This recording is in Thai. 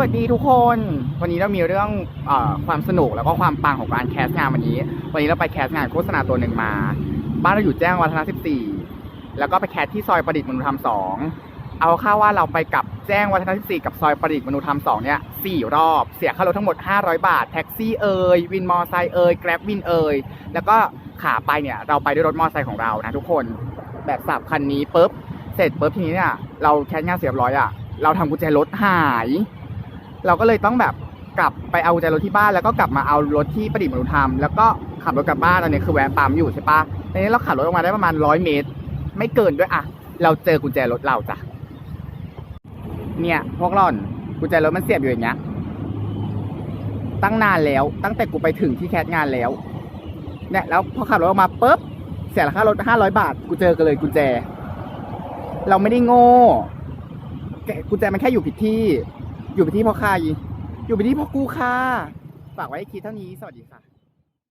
วัสดีทุกคน วันนี้เรามีเรื่องอความสนุกแล้วก็ความปังของการแคสงานวันนี้ วันนี้เราไปแคสงานโฆษณาตัวหนึ่งมา บ้านเราอยู่แจ้งวัฒนะ14 แล้วก็ไปแคสที่ซอยประดิษฐ์มนุธรรมสองเอาค่าว่าเราไปกับแจ้งวัฒนะ14 กับซอยประดิษฐ์มนุธรรมสองเนี่ยสี่รอบ เสียค่ารถทั้งหมด 500 บาท แท็กซี่เอ่ยวินมอไซค์เอ่ยแกร็บวินเอ่ยแล้วก็ขาไปเนี่ยเราไปด้วยรถมอไซค์ของเรานะทุกคนแบบสับคันนี้ปุ๊บเสร็จปุ๊บทีนี้เนี่ยเราแคสงานเสียบร้อยอะเราทำกุญแจรถหาย เราก็เลยต้องแบบกลับไปเอากุญแจรถที่บ้านแล้วก็กลับมาเอารถที่ประดิษฐ์มนุธรรมแล้วก็ขับรถกลับบ้านตอนนี้คือแวะปั๊มอยู่ใช่ปะทีนี้เราขับรถออกมาได้ประมาณร้อยเมตร ไม่เกินด้วยอะเราเจอกุญแจรถเราจ้ะเนี่ย พวกร่อนกุญแจรถมันเสียบอยู่อย่างเงี้ยตั้งนานแล้ว ตั้งแต่กูไปถึงที่แคสงานแล้วเนี่ยแล้วพอขับรถออกมาปุ๊บเสียค่ารถห้าร้อยบาท กูเจอกันเลยกุญแจ เราไม่ได้โง่แกกุญแจมันแค่อยู่ผิดที่ อยู่ไปที่เพราะใครอยู่ไปที่พ่อกูค่ะ ฝากไว้ให้คิดเท่านี้ สวัสดีค่ะ